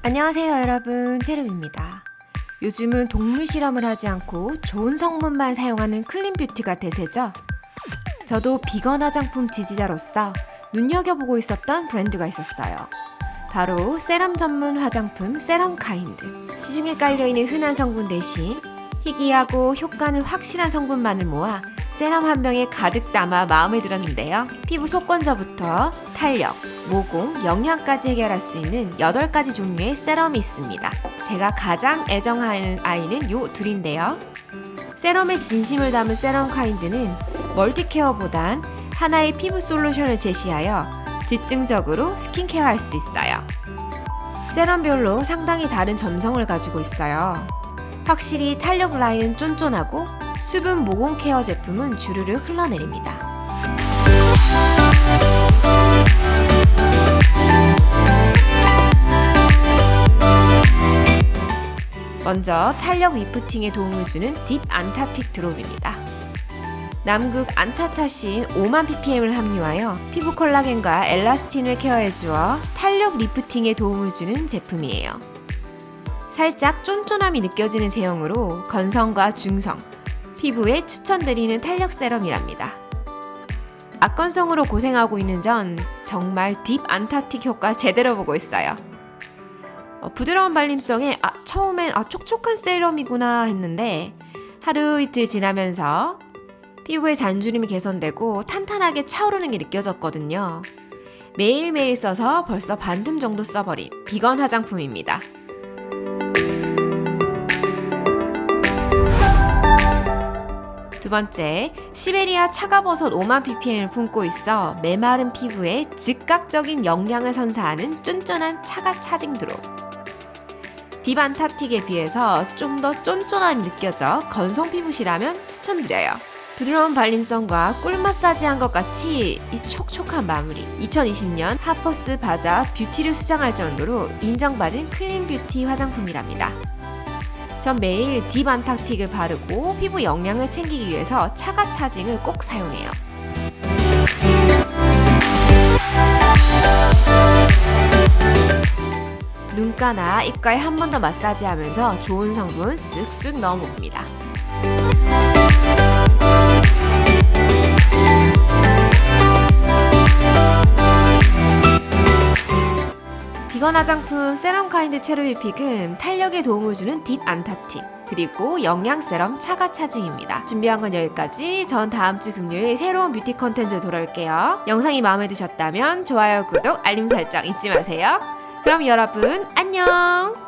안녕하세요 여러분 체름입니다. 요즘은 동물 실험을 하지 않고 좋은 성분만 사용하는 클린 뷰티가 대세죠. 저도 비건 화장품 지지자로서 눈여겨보고 있었던 브랜드가 있었어요. 바로 세럼 전문 화장품 세럼 카인드. 시중에 깔려있는 흔한 성분 대신 희귀하고 효과는 확실한 성분만을 모아 세럼 한 병에 가득 담아 마음에 들었는데요. 피부 속건조부터 탄력, 모공, 영양까지 해결할 수 있는 8가지 종류의 세럼이 있습니다. 제가 가장 애정하는 아이는 요 둘인데요. 세럼에 진심을 담은 세럼 카인드는 멀티케어보단 하나의 피부 솔루션을 제시하여 집중적으로 스킨케어 할 수 있어요. 세럼별로 상당히 다른 점성을 가지고 있어요. 확실히 탄력 라인은 쫀쫀하고 수분 모공 케어 제품은 주르르 흘러내립니다. 먼저 탄력 리프팅에 도움을 주는 딥 안타틱 드롭입니다. 남극 안타타신 5만 ppm을 함유하여 피부 콜라겐과 엘라스틴을 케어해주어 탄력 리프팅에 도움을 주는 제품이에요. 살짝 쫀쫀함이 느껴지는 제형으로 건성과 중성, 피부에 추천드리는 탄력 세럼이랍니다. 악건성으로 고생하고 있는 전 정말 딥 안타틱 효과 제대로 보고 있어요. 어, 부드러운 발림성에 아, 처음엔 아, 촉촉한 세럼이구나 했는데 하루 이틀 지나면서 피부의 잔주림이 개선되고 탄탄하게 차오르는 게 느껴졌거든요. 매일매일 써서 벌써 반틈 정도 써버린 비건 화장품입니다. 두 번째, 시베리아 차가버섯 5만 ppm을 품고 있어 메마른 피부에 즉각적인 영양을 선사하는 쫀쫀한 차가 차징 드롭. 딥안타틱에 비해서 좀 더 쫀쫀함이 느껴져 건성 피부시라면 추천드려요. 부드러운 발림성과 꿀 마사지한 것 같이 이 촉촉한 마무리. 2020년 하퍼스 바자 뷰티를 수상할 정도로 인정받은 클린 뷰티 화장품이랍니다. 전 매일 딥 안타틱을 바르고 피부 영양을 챙기기 위해서 차가 차징을 꼭 사용해요. 눈가나 입가에 한 번 더 마사지하면서 좋은 성분 쓱쓱 넣어봅니다. 비건 화장품 세럼 카인드 체르비픽은 탄력에 도움을 주는 딥 안타틱 그리고 영양 세럼 차가 차징입니다. 준비한 건 여기까지. 전 다음 주 금요일 새로운 뷰티 컨텐츠로 돌아올게요. 영상이 마음에 드셨다면 좋아요, 구독, 알림 설정 잊지 마세요. 그럼 여러분 안녕.